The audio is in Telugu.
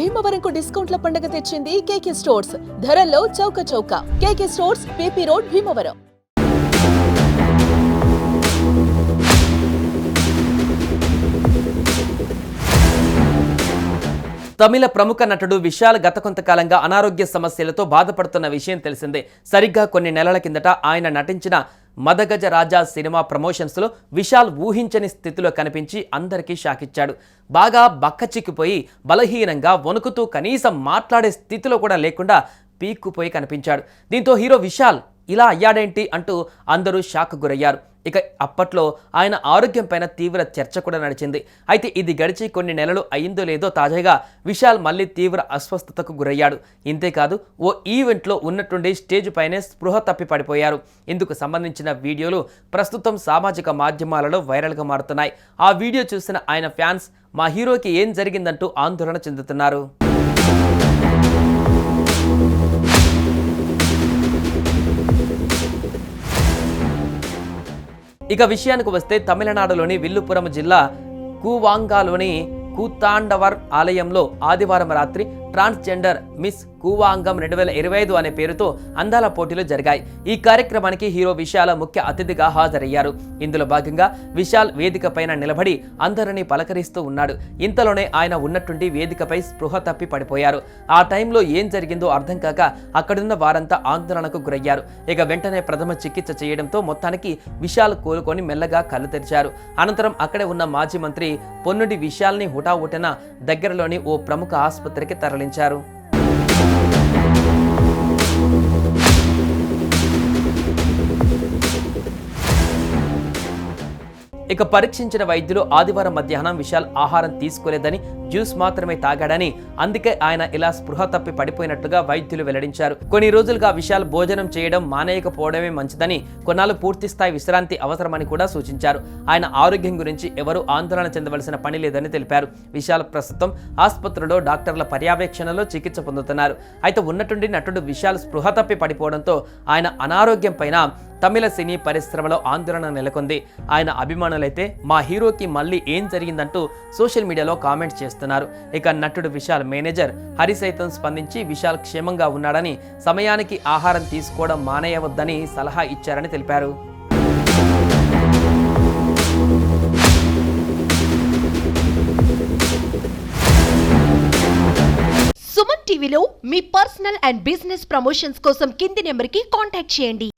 భీమవరంకు డిస్కౌంట్ల పండుగ తెచ్చింది కేకే స్టోర్స్. ధరల్లో చౌక చౌక. KK stores PP road Bhimavaram. తమిళ ప్రముఖ నటుడు విశాల్ గత కొంతకాలంగా అనారోగ్య సమస్యలతో బాధపడుతున్న విషయం తెలిసిందే. సరిగ్గా కొన్ని నెలల కిందట ఆయన నటించిన మదగజ రాజా సినిమా ప్రమోషన్స్లో విశాల్ ఊహించని స్థితిలో కనిపించి అందరికీ షాక్ ఇచ్చాడు. బాగా బక్కచిక్కిపోయి బలహీనంగా వణుకుతూ కనీసం మాట్లాడే స్థితిలో కూడా లేకుండా పీక్కుపోయి కనిపించాడు. దీంతో హీరో విశాల్ ఇలా అయ్యాడేంటి అంటూ అందరూ షాక్ గురయ్యారు. ఇక అప్పట్లో ఆయన ఆరోగ్యం పైన తీవ్ర చర్చ కూడా నడిచింది. అయితే ఇది గడిచి కొన్ని నెలలు అయిందో లేదో తాజాగా విశాల్ మళ్ళీ తీవ్ర అస్వస్థతకు గురయ్యాడు. ఇంతేకాదు ఓ ఈవెంట్లో ఉన్నట్టుండి స్టేజ్ పైనే స్పృహ తప్పి పడిపోయారు. ఇందుకు సంబంధించిన వీడియోలు ప్రస్తుతం సామాజిక మాధ్యమాలలో వైరల్గా మారుతున్నాయి. ఆ వీడియో చూసిన ఆయన ఫ్యాన్స్ మా హీరోకి ఏం జరిగిందంటూ ఆందోళన చెందుతున్నారు. ఇక విషయానికి వస్తే తమిళనాడులోని విల్లుపురం జిల్లా కూవాంగాలోని కూతాండవర్ ఆలయంలో ఆదివారం రాత్రి ట్రాన్స్జెండర్ మిస్ కూవాంగం రెండు వేల ఇరవై ఐదు అనే పేరుతో అందాల పోటీలు జరిగాయి. ఈ కార్యక్రమానికి హీరో విశాల ముఖ్య అతిథిగా హాజరయ్యారు. ఇందులో భాగంగా విశాల్ వేదిక పైన నిలబడి అందరినీ పలకరిస్తూ ఉన్నాడు. ఇంతలోనే ఆయన ఉన్నట్టుండి వేదికపై స్పృహ తప్పి పడిపోయారు. ఆ టైంలో ఏం జరిగిందో అర్థం కాక అక్కడున్న వారంతా ఆందోళనకు గురయ్యారు. ఇక వెంటనే ప్రథమ చికిత్స చేయడంతో మొత్తానికి విశాల్ కోలుకొని మెల్లగా కళ్ళు తెరిచారు. అనంతరం అక్కడే ఉన్న మాజీ మంత్రి పొన్నుడి విశాల్ని హుటాహుటిన దగ్గరలోని ఓ ప్రముఖ ఆసుపత్రికి తరలించారు. ఇక పరీక్షించిన వైద్యులు ఆదివారం మధ్యాహ్నం విశాల్ ఆహారం తీసుకోలేదని జ్యూస్ మాత్రమే తాగాడని అందుకే ఆయన ఇలా స్పృహ తప్పి పడిపోయినట్లుగా వైద్యులు వెల్లడించారు. కొన్ని రోజులుగా విశాల్ భోజనం చేయడం మానేయకపోవడమే మంచిదని కొన్నాళ్ళు పూర్తి స్థాయి విశ్రాంతి అవసరమని కూడా సూచించారు. ఆయన ఆరోగ్యం గురించి ఎవరూ ఆందోళన చెందవలసిన పని లేదని తెలిపారు. విశాల్ ప్రస్తుతం ఆసుపత్రిలో డాక్టర్ల పర్యవేక్షణలో చికిత్స పొందుతున్నారు. అయితే ఉన్నట్టుండి నటుడు విశాల్ స్పృహ తప్పి పడిపోవడంతో ఆయన అనారోగ్యం పైన తమిళ సినీ పరిశ్రమలో ఆందోళన నెలకొంది. ఆయన అభిమానులైతే మా హీరోకి మళ్ళీ ఏం జరిగిందంటూ సోషల్ మీడియాలో కామెంట్స్ చేస్తున్నారు ఇక నటుడు విశాల్ మేనేజర్ హరి సైతం స్పందించి విశాల్ క్షేమంగా ఉన్నాడని సమయానికి ఆహారం తీసుకోవడం మానేయవద్దని సలహా ఇచ్చారని తెలిపారు. సుమన్ టీవీలో మీ పర్సనల్ అండ్ బిజినెస్ ప్రమోషన్స్ కోసం కింది నెంబర్కి కాంటాక్ట్ చేయండి.